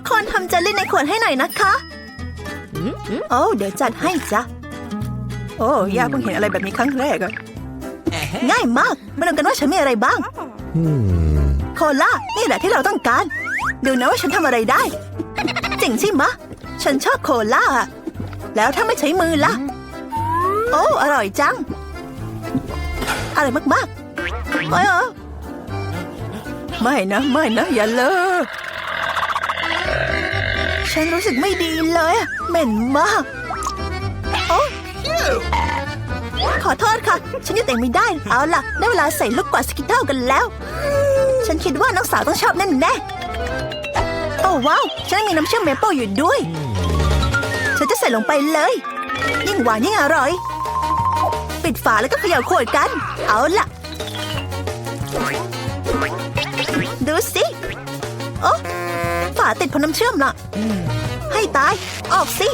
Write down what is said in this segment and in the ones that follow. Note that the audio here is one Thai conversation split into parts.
ทุกคนทำเจลลี่ในขวดให้หน่อยนะคะโอ้เดี๋ยวจัดให้จ้ะ โอ้ย่าเพิ่งเห็นอะไรแบบนี้ครั้งแรกอะง่ายมาก มาดูกันว่าฉันมีอะไรบ้างโคลานี่แหละที่เราต้องการ ดูนะว่าฉันทำอะไรได้เจ๋งใช่ไหมะฉันชอบโคลาอะแล้วถ้าไม่ใช้มือล่ะ โอ้ อร่อยจัง อร่อยมากๆไม่เหรอไม่นะ ไม่นะ อย่าเลิก ฉันรู้สึกไม่ดีเลยเหม็นมากโอ้ขอโทษค่ะ ฉันยังแต่งไม่ได้ เอาล่ะ ได้เวลาใส่ลูกกวาดสกิทเทิลกันแล้ว ฉันคิดว่าน้องสาวต้องชอบแน่แน่โอ้ว้าว ฉันมีน้ำเชื่อมเมเปิลอยู่ด้วย ฉันจะใส่ลงไปเลย ยิ่งหวานยิ่งอร่อย ปิดฝาแล้วก็เขย่าขวดกัน เอาล่ะ ดูสิ โอ้าติดพอน้ำเชื่อมล่ะ ให้ตาย ออกสิ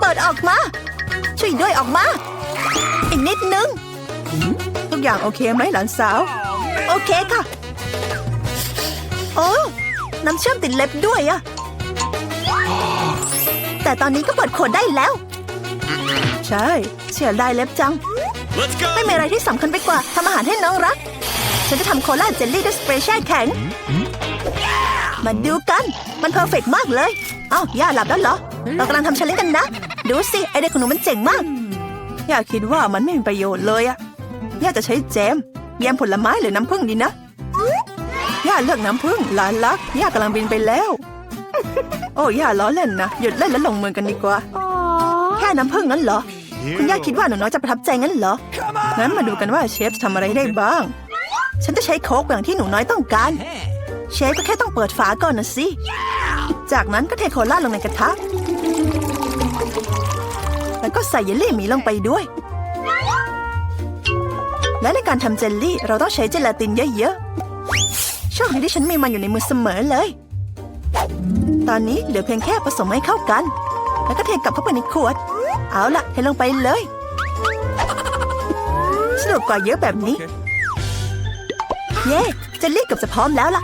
เปิดออกมา ช่วยด้วยออกมา อีกนิดนึง ทุกอย่างโอเคไหมหลานสาว โอเคค่ะ โอ้น้ำเชื่อมติดเล็บด้วยอะแต่ตอนนี้ก็เปิดขวดได้แล้ว ใช่เสียดายเล็บจัง Let's go! ไม่มีอะไรที่สำคัญไปกว่าทำอาหารให้น้องรัก ฉันจะทำโคลาเจลลี่ด้วยสเปรย์แช่แข็ง มาดูกัน มันเพอร์เฟกต์มากเลย เอ้าย่าหลับแล้วเหรอ เรากำลังทำเชลเลนกันนะ ดูสิ ไอเด็กของหนูมันเจ๋งมาก ย่าคิดว่ามันไม่มีประโยชน์เลยอะย่าจะใช้แจม แยมผลไม้หรือน้ำผึ้งดีนะ ย่าเลือกน้ำผึ้งหลานรัก ย่ากำลังบินไปแล้ว โอ้ย่าล้อเล่นนะ หยุดเล่นแล้วลงมือกันดีกว่า แค่น้ำผึ้งนั้นเหรอ คุณย่าคิดว่าหนูน้อยจะประทับใจงั้นเหรอ งั้นมาดูกันว่าเชฟจะทำอะไรได้บ้าง ฉันจะใช้โค้กอย่างที่หนูน้อยต้องการ เชฟก็แค่ต้องเปิดฝาก่อนนะสิ จากนั้นก็เทโคลาลงในกระทะ แล้วก็ใส่เยลลี่หมีลงไปด้วย และในการทำเจลลี่ เราต้องใช้เจลาตินเยอะๆโชคดีที่ฉันมีมันอยู่ในมือเสมอเลย ตอนนี้เหลือเพียงแค่ผสมให้เข้ากัน แล้วก็เทกลับเข้าไปในขวด เอาล่ะเทลงไปเลย สนุกกว่าเยอะแบบนี้ เย้เจลลี่เกือบจะพร้อมแล้วล่ะ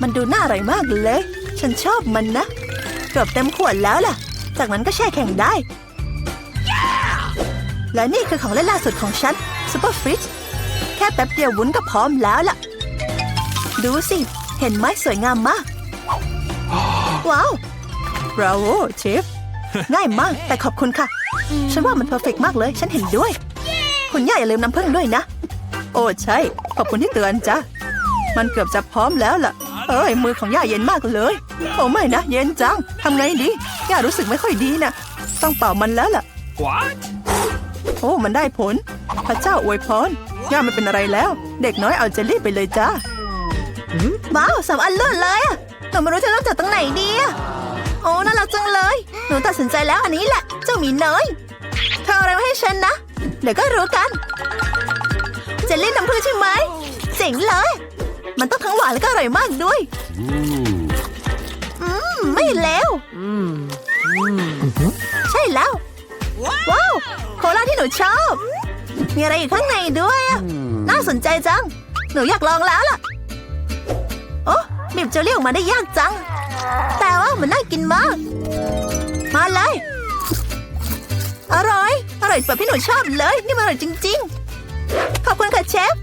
มันดูน่าอร่อยมากเลย ฉันชอบมันนะ เกือบเต็มขวดแล้วล่ะ จากนั้นก็แช่แข็งได้และนี่คือของเล่นล่าสุดของฉันซูเปอร์ฟริชแค่แป๊บเดียววุ้นก็พร้อมแล้วล่ะ ดูสิ เห็นไหมสวยงามมาก ว้าวบราโวเชฟง่ายมาก แต่ขอบคุณค่ะ ฉันว่ามันเพอร์เฟกมากเลย ฉันเห็นด้วย คุณย่าอย่าลืมน้ำผึ้งด้วยนะ โอ้ใช่ ขอบคุณที่เตือนจ้ะ มันเกือบจะพร้อมแล้วล่ะ เอ้ยมือของย่าเย็นมากเลยโอ้ไม่นะเย็นจังทำไงดีย่ารู้สึกไม่ค่อยดีนะต้องเป่ามันแล้วล่ะ What? โอ้ มันได้ผล พระเจ้าอวยพรย่าไม่เป็นอะไรแล้ว เด็กน้อยเอาเจลลี่ไปเลยจ้าว้าวสามอันเลื่อนเลยอะหนูไม่รู้จะเริ่มจากตรงไหนดีอะโอ้น่ารักจังเลย หนูตัดสินใจแล้วอันนี้แหละ เจ้าหมีน้อยเธอเอาอะไรมาให้ฉันนะ เดี๋ยวก็รู้กัน เจลลี่น้ำผึ้งใช่ไหมเจ๋งเลย มันต้องทั้งหวานแล้วก็อร่อยมากด้วย อืม ไม่เลวใช่แล้ว ว้าว โคลาที่หนูชอบ มีอะไรอยู่ข้างในด้วยอะน่าสนใจจัง หนูอยากลองแล้วล่ะ โอ้บีบเจลลี่ออกมาได้ยากจัง แต่ว่ามันน่ากินมาก มาเลย อร่อย อร่อยแบบที่หนูชอบเลย นี่มันอร่อยจริง ๆ ขอบคุณค่ะเชฟ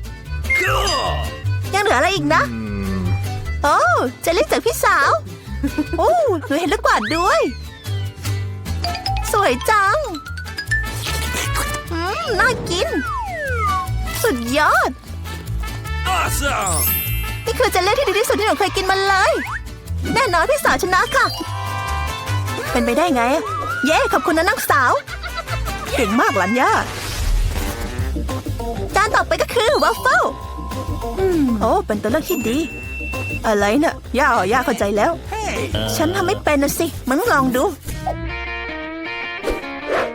Cool! ยังเหลืออะไรอีกนะ โอ้เจลลี่จากพี่สาว โอ้หนูเห็นลูกกวาดด้วย สวยจัง อืม น่ากิน สุดยอด Awesome! นี่คือเจลลี่ที่ดีที่สุดที่หนูเคยกินมาเลย แน่นอนพี่สาวชนะค่ะ เป็นไปได้ไง เย้ ขอบคุณนะน้องสาว เก่งมากหลานย่าจานต่อไปก็คือวัฟเฟิล โอ้เป็นตัวเลือกที่ดี อะไรเนะ่ะย่าอ๋อย่าเข้าใจแล้ว Hey! ฉันทำไม่เป็นนะสิมันต้องลองดู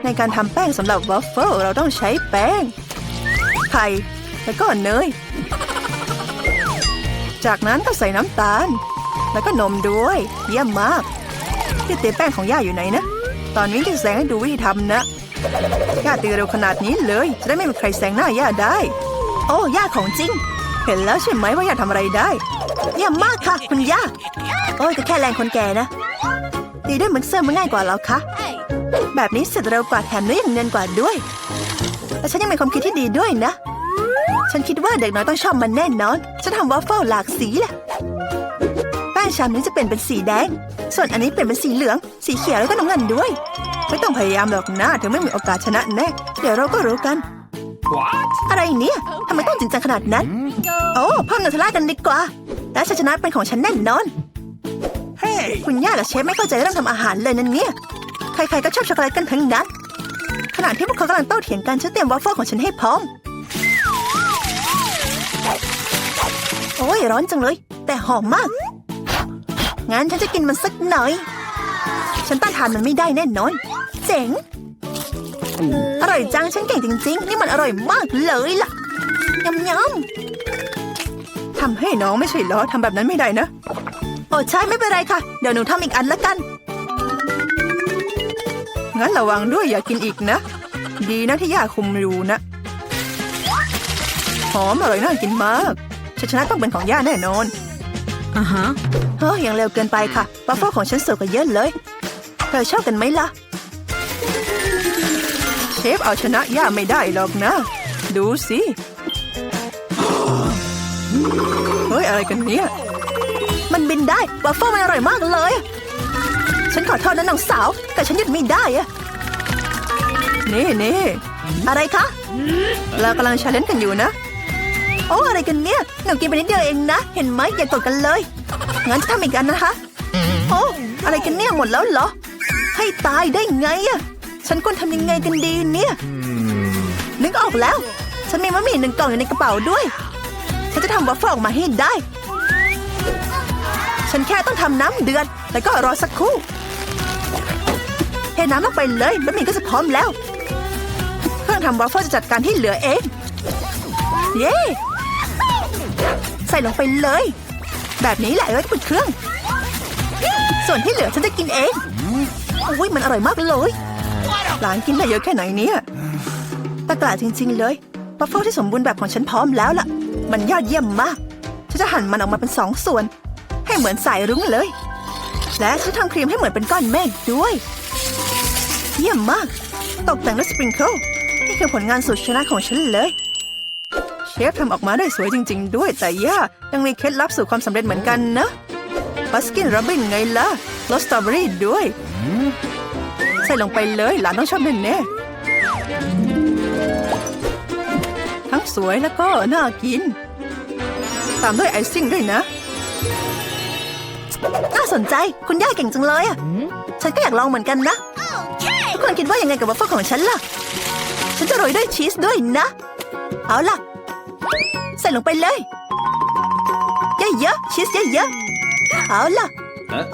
ในการทำแป้งสำหรับวัฟเฟิลเราต้องใช้แป้ง ไข่แล้วก็เนย จากนั้นก็ใส่น้ำตาล แล้วก็นมด้วย เยี่ยมมากที่ตีแป้งของย่าอยู่ไหนนะ ตอนนี้จะแสงให้ดูวิธีทำนะ ย่าตีเร็วขนาดนี้เลย จะได้ไม่มีใครแซงหน้าย่าได้ โอ้ย่าของจริง เห็นแล้วใช่ไหมว่าย่าทำอะไรได้เยี่ยมมากค่ะ คุณย่า โอ้ยก็แค่แรงคนแก่นะดีด้วยมันเสื้อมันง่ายกว่าแล้วคะแบบนี้เสร็จเร็วกว่าแถมเนื้อยังเนียนกว่าด้วยและฉันยังมีความคิดที่ดีด้วยนะ ฉันคิดว่าเด็กน้อยต้องชอบมันแน่นอน ฉันทำวอฟเฟิลหลากสีแหละแป้งชามนี้จะเป็นเป็นสีแดง ส่วนอันนี้เปลี่ยนเป็นสีเหลือง สีเขียวแล้วก็น้ำเงินด้วย ไม่ต้องพยายามหรอกนะถึงไม่มีโอกาสชนะแน่ เดี๋ยวเราก็รู้กัน What? อะไรเนี่ยทำไมต้องจริงจังขนาดนั้น โอ้เพิ่มนูเทลล่ากันดีกว่า และชัยชนะเป็นของฉันแน่นอน Hey! คุณย่ากับเชฟไม่เข้าใจเรื่องทำอาหารเลยนั่นเนี่ย ใครๆก็ชอบช็อกโกแลตกันทั้งนั้นขณะที่พวกเขากำลังโต้เถียงกันฉันเตรียมวอฟเฟิลของฉันให้พร้อม โอ้ยร้อนจังเลย แต่หอมมาก งั้นฉันจะกินมันสักหน่อย ฉันต้านทานมันไม่ได้แน่นอน เจ๋ง อร่อยจังฉันเก่งจริง ๆ นี่มันอร่อยมากเลยล่ะยำยำทำให้น้องไม่ใช่เหรอทำแบบนั้นไม่ได้นะโอ้ใช่ไม่เป็นไรค่ะ เดี๋ยวหนูทำอีกอันละกันงั้นระวังด้วยอย่ากินอีกนะ ดีนะที่ย่าคุมอยู่นะหอมอร่อยน่ากินมากชัยชนะต้องเป็นของย่าแน่นอน Uh huh. เฮ้ยยังเร็วเกินไปค่ะบัฟเฟิลของฉันสวยกว่าเยอะเลยเธอชอบกันไหมล่ะเช ฟเอาชนะย่าไม่ได้หรอกนะ ดูสิ เฮ้ย อะไรกันเนี่ย มันบินได้บัฟเฟิลมันอร่อยมากเลย ฉันขอโทษนะน้องสาว แต่ฉันหยุดไม่ได้อะนี่นี่อะไรคะ เรากำลังชาเลนจ์กันอยู่นะ โอ้อะไรกันเนี่ยหนูกินไปนิดเดียวเองนะ เห็นไหมอย่ากดกันเลย งั้นจะทำอีกอันนะคะ โอ้อะไรกันเนี่ยหมดแล้วเหรอ ให้ตายได้ไงอะ ฉันควรทำยังไงกันดีเนี่ย นึกออกแล้ว ฉันมีมะหมี่หนึ่งกล่องอยู่ในกระเป๋าด้วย ฉันจะทำวัฟเฟิลออกมาให้ได้ ฉันแค่ต้องทำน้ำเดือดแล้วก็รอสักครู่เทน้ำลงไปเลยบะหมี่ก็จะพร้อมแล้ว เครื่องทำวัฟเฟิลจะจัดการที่เหลือเอง เย้ ใส่ลงไปเลย แบบนี้แหละไว้ปิดเครื่อง ส่วนที่เหลือฉันจะกินเองโอ้ยมันอร่อยมากเลย หลานกินได้เยอะแค่ไหนเนี่ยตะกร้าจริง ๆ เลยบัฟเฟิลที่สมบูรณ์แบบของฉันพร้อมแล้วล่ะ มันยอดเยี่ยมมาก ฉันจะหั่นมันออกมาเป็นสองส่วน ให้เหมือนสายรุ้งเลย และฉันทำครีมให้เหมือนเป็นก้อนเมฆด้วย เยี่ยมมาก ตกแต่งด้วยสปริงเกิลนี่คือผลงานสุดชนะของฉันเลยเชฟทำออกมาได้สวยจริง ๆ ด้วยแต่ย่ายังมีเคล็ดลับสู่ความสำเร็จเหมือนกันนะบัสกินโรบินไงล่ะรสสตรอเบอรี่ด้วย ลงไปเลย หลานต้องชอบแน่แน่ๆทั้งสวยแล้วก็น่ากิน ตามด้วยไอซิ่งด้วยนะ น่าสนใจคุณย่าเก่งจังเลยอะ ฉันก็อยากลองเหมือนกันนะทุกคนคิดว่ายังไงกับวัฟเฟิลของฉันล่ะ ฉันจะโรยด้วยชีสด้วยนะ เอาล่ะ ใส่ลงไปเลย เยอะๆชีสเยอะๆเอาล่ะ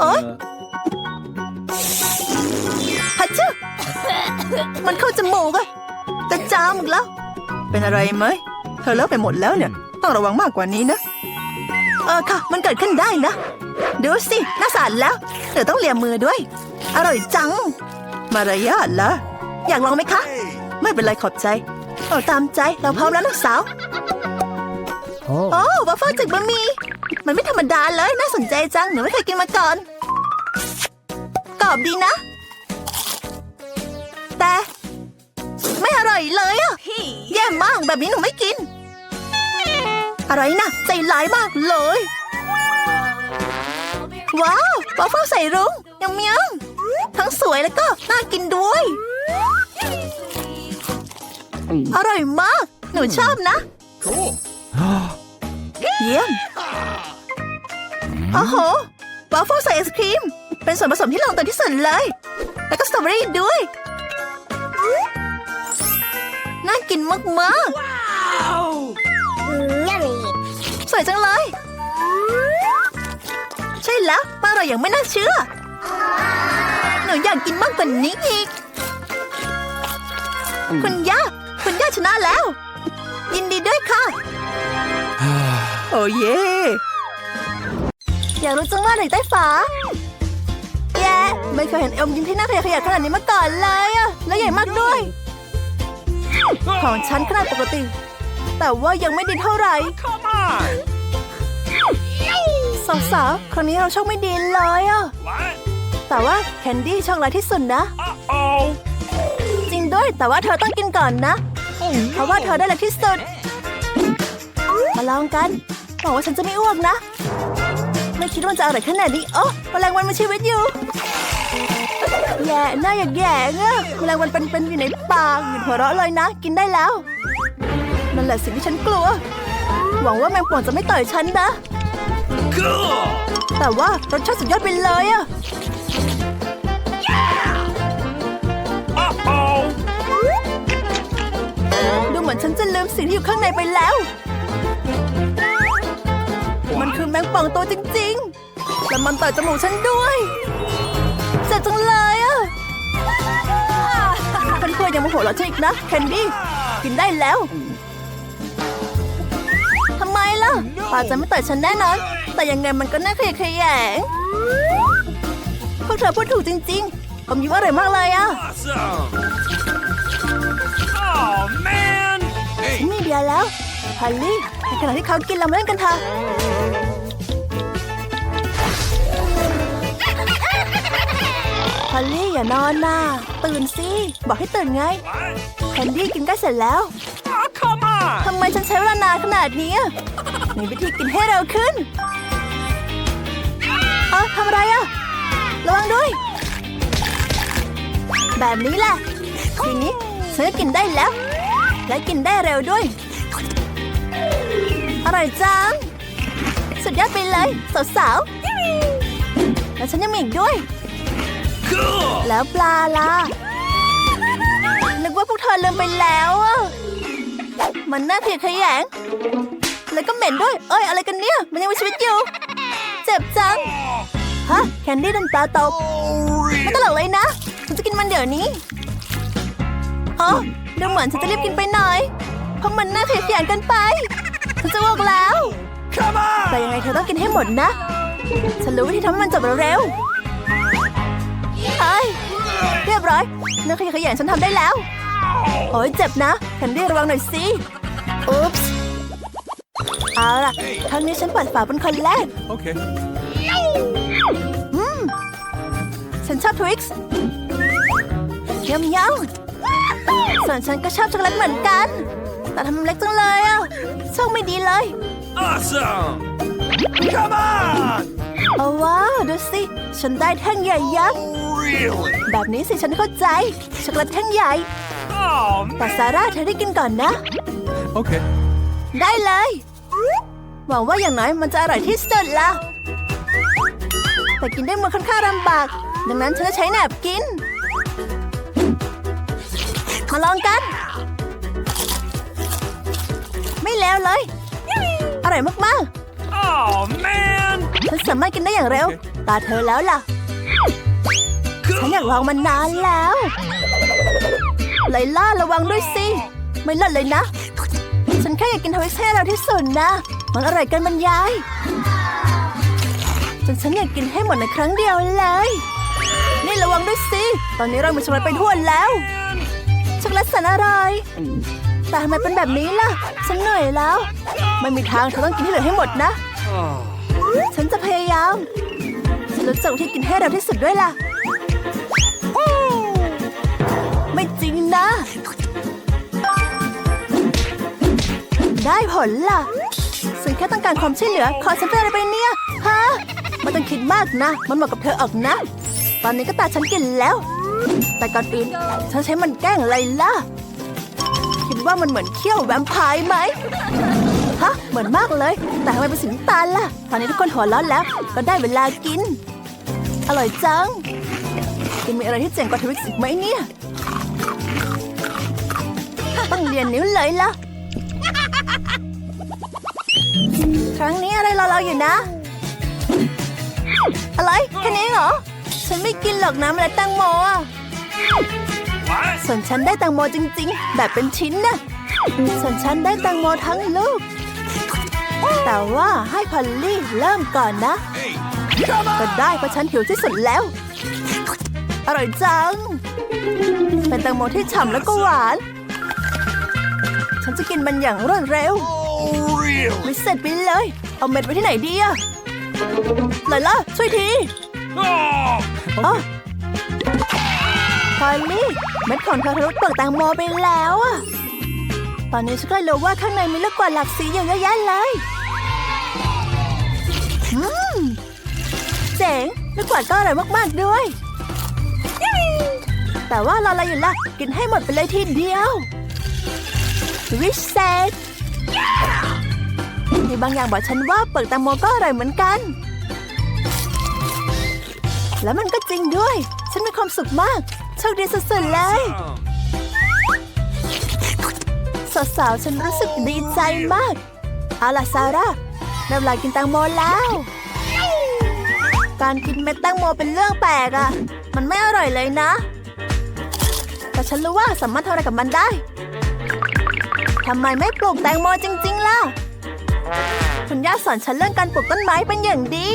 Uh, ฮัชชะมันเข้าจมูกอะจะจามอีกแล้ว เป็นอะไรไหม เธอเลอะไปหมดแล้วเนี่ย ต้องระวังมากกว่านี้นะ เออค่ะ มันเกิดขึ้นได้นะ ดูสิน่าสานแล้ว เดี๋ยวต้องเลียมือด้วย อร่อยจัง มารยาทละอยากลองไหมคะ ไม่เป็นไรขอบใจ เอาตามใจเราพร้อมแล้วลูกสาว โอ้วัฟเฟิลจากบะหมี่มันไม่ธรรมดาเลยน่าสนใจจังหนูไม่เคยกินมาก่อนกรอบดีนะ แต่ ไม่อร่อยเลยอะแย่มากแบบนี้หนูไม่กิน อะไรนะใจร้ายมากเลย ว้าววัฟเฟิลใส่รุ้งยำยำทั้งสวยแล้วก็น่ากินด้วย อร่อยมาก หนูชอบนะ cool. เยี่ยมโอ้โหวาฟเฟิลใส่ไอศครีม เป็นส่วนผสมที่ลงตัวที่สุดเลย แล้วก็สตรอเบอรี่ด้วย กินมาก Wow! ๆสวยจังเลย ใช่แล้วมันอร่อยอย่างไม่น่าเชื่อ หนูอยากกินมากกว่านี้อีก คุณย่า คุณย่าชนะแล้ว ยินดีด้วยค่ะ โอ้เย่อยากรู้จังว่าไหนใต้ฝาแย่ไม่เคยเห็นอมยิ้มที่น่าขยะแขยะขนาดนี้มาก่อนเลยอะและใหญ่มากด้วย ของฉันขนาดปกติ แต่ว่ายังไม่ดีเท่าไหร่ Come on! สาวๆครั้งนี้เราโชคไม่ดีเลยอะ What? แต่ว่าแคนดี้โชคร้ายที่สุดนะ Uh-oh. จริงด้วยแต่ว่าเธอต้องกินก่อนนะ Oh, เพราะว่าเธอได้เล็กที่สุด มาลองกันหวังว่าฉันจะไม่อ้วกนะ ไม่คิดว่าจะอร่อยขนาดนี้โอ้แมลงวันมีชีวิตอยู่ แย่หน้าอยากแย่เงอะแมลงวันเป็นๆอยู่ในปากหยุดหัวเราะเลยนะ กินได้แล้ว นั่นแหละสิ่งที่ฉันกลัว หวังว่าแมงป่องจะไม่ต่อยฉันนะ cool. แต่ว่ารสชาติสุดยอดไปเลยอะ Uh-oh. ดูเหมือนฉันจะลืมสิ่งที่อยู่ข้างในไปแล้ว มันคือแมงป่องตัวจริงๆ และมันต่อยจมูกฉันด้วย เจ็บจังเลยอะเพื่อนๆยังโมโหเราจะอีกนะแคนดี้กินได้แล้วทำไมล่ะป่าจะไม่ต่อยฉันแน่นอน แต่ยังไงมันก็น่าขยะแขยงพวกเธอพูดถูกจริงๆ ผมยิ้มอร่อยมากเลยอะ Awesome. Oh, man. Hey. ฉันมีเบียร์แล้วพอลลี่ในขณะที่เขากินเรามาเล่นกันเถอะ พอลลี่อย่านอนนะตื่นสิบอกให้ตื่นไง What? แคนดี้กินใกล้เสร็จแล้ว Oh, come on. ทำไมฉันใช้เวลานานขนาดนี้อะมีวิธีกินให้เร็วขึ้นเออทำอะไรอะระวังด้วย แบบนี้แหละทีนี้ฉันก็กินได้แล้ว และกินได้เร็วด้วย อร่อยจังสุดยอดไปเลยสาวๆแล้วฉันยังมีอีกด้วย Cool. แล้วปลาล่ะ นึกว่าพวกเธอลืมไปแล้วอะมันน่าเกลียดขยง แล้วก็เหม็นด้วย เอ้ย อะไรกันเนี่ย มันยังมีชีวิตอยู่ เจ็บจัง ฮะ แคนดี้โดนปลาตบ Oh, ไม่ตลกเลยนะฉันจะกินมันเดี๋ยวนี้อ๋อดูเหมือนฉันจะรีบกินไปหน่อย เพราะมันน่าเขยงเกันไป ฉันจะอ้วกแล้ว Come แต่ on. ยังไงเธอต้องกินให้หมดนะ ฉันรู้วิธีทำให้มันจบเร็วๆเฮ้ย เรียบร้อยนักขยะแขยงฉันทำได้แล้ว โอ้ยเจ็บนะแคนดี้ระวังหน่อยสิ อุ๊ปส์เอาล่ะครั้งนี้ฉันเปิดฝาเป็นคนแรก Okay. ฉันชอบทวิกซ์เยี่ยมยำส่วนฉันก็ชอบช็อกโกแลตเหมือนกัน แต่ทำไมเล็กจังเลยอะโชคไม่ดีเลย Awesome. Come on. เอาว้าวดูสิ ฉันได้แท่งใหญ่ยักษ์ Really? แบบนี้สิฉันเข้าใจ ช็อกโกแลตแท่งใหญ่ Oh, แต่ man. ซาร่าเธอได้กินก่อนนะ Okay. ได้เลย หวังว่าอย่างน้อยมันจะอร่อยที่สุดละแต่กินด้วยมือค่อนข้างลำบาก ดังนั้นฉันจะใช้แหนบกิน มาลองกัน ไม่แล้วเลย อร่อยมาก Oh, man. ๆฉันสามารถกินได้อย่างเร็ว ตาเธอแล้วล่ะ ฉันอยากลองมันนานแล้วไลล่าระวังด้วยสิ ไม่เลิศเลยนะ ฉันแค่อยากกินทวิสให้เราที่สุดนะ มันอร่อยเกันบรรยายจนฉันอยากกินให้หมดในครั้งเดียวเลย นี่ระวังด้วยสิ ตอนนี้เรามีช็อกโกแลตไปทั่วแล้วช็อกโกแลตแสนอร่อย แต่ทำไมเป็นแบบนี้ล่ะ ฉันเหนื่อยแล้ว ไม่มีทางเธอต้องกินให้เหลือให้หมดนะ Oh. ฉันจะพยายามฉันรู้จักวิธีกินให้เร็วที่สุดด้วยล่ะ ไม่จริงนะ ได้ผลล่ะ ฉันแค่ต้องการความช่วยเหลือ ขอฉันเป็นอะไรไปเนี่ย ฮะไมันต้องคิดมากนะ มันเหมาะกับเธอออกนะ ตอนนี้ก็ตาฉันกินแล้ว แต่ก่อนอื่น ฉันใช้มันแกล้งอะไรล่ะ คิดว่ามันเหมือนเขี้ยวแวมไพร์ไหม ฮะ เหมือนมากเลย แต่ทำไมเป็นสีน้ำตาลล่ะ ตอนนี้ทุกคนหัวร้อนแล้ว ก็ได้เวลากิน อร่อยจังยังมีอะไรที่เจ๋งกว่าทวิกซ์อีกไหมเนี่ย ต้องเรียนนิ้วเลยล่ะ ครั้งนี้อะไรรอเราอยู่นะ อะไร แค่นี้เหรอ ฉันไม่กินหรอกนะเมล็ดแตงโมอะส่วนฉันได้แตงโมจริง ๆ แบบเป็นชิ้นนะส่วนฉันได้แตงโมทั้งลูก แต่ว่าให้พอลลี่เริ่มก่อนนะ Hey. Come ก็ on. ได้เพราะฉันหิวที่สุดแล้ว อร่อยจัง เป็นแตงโมที่ฉ่ำแล้วก็หวาน ฉันจะกินมันอย่างรวดเร็ว Oh, really? ไม่เสร็จไปเลย เอาเม็ดไว้ที่ไหนดีอะไลล่าช่วยที Oh! อ๋อพอลลี่เม็ดของเธอทะลุเปลือกแตงโมไปแล้วอะตอนนี้ฉันก็รู้ว่าข้างในมีลูกกวาดหลากสีอยู่เยอะแยะเลยอืม เจ๋งลูกกวาดก็อร่อยมากๆด้วย แต่ว่ารออะไรอยู่ล่ะกินให้หมดไปเลยทีเดียววิเศษมีบางอย่างบอกฉันว่าเปลือกแตงโมก็อร่อยเหมือนกัน แล้วมันก็จริงด้วย ฉันมีความสุขมาก โชคดีสุดๆเลยสาวๆฉันรู้สึกดีใจมาก เอาล่ะซาร่า ได้เวลากินแตงโมแล้ว การกินเม็ดแตงโมเป็นเรื่องแปลกอะมันไม่อร่อยเลยนะ แต่ฉันรู้ว่าสามารถทำอะไรกับมันได้ทำไมไม่ปลูกแตงโมจริง ๆ ล่ะ คุณย่าสอนฉันเรื่องการปลูกต้นไม้เป็นอย่างดี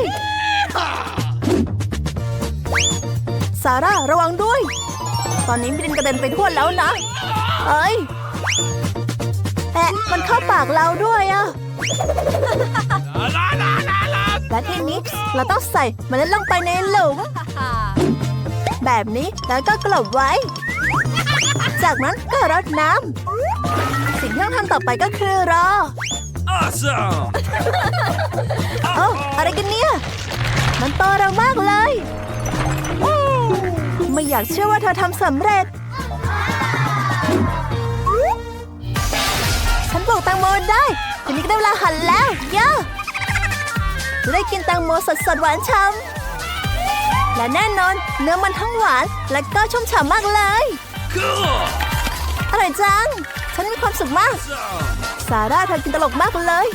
ซาร่าระวังด้วย ตอนนี้มีดินกระเด็นไปทั่วแล้วนะ เอ้ยแอะมันเข้าปากเราด้วยอะ และทีนี้เราต้องใส่เมันลงไปในหลุม แบบนี้แล้วก็กลบไว้ จากนั้นก็รดน้ำ สิ่งที่ต้องทำต่อไปก็คือรอ Awesome! เอ้าอะไรกันเนี่ย มันโตเร็วมากเลยวู้ไม่อยากเชื่อว่าเธอทำสำเร็จ ฉันปลูกแตงโมได้ ทีนี้ก็ได้เวลาหั่นแล้วย่าจะได้กินแตงโมสดสดๆหวานฉ่ำและแน่นอนเนื้อมันทั้งหวาน และก็ชุ่มฉ่ำมากเลย Cool! อร่อยจัง ฉันมีความสุขมาก Awesome! ซาร่าเธอกินตลกมากเลย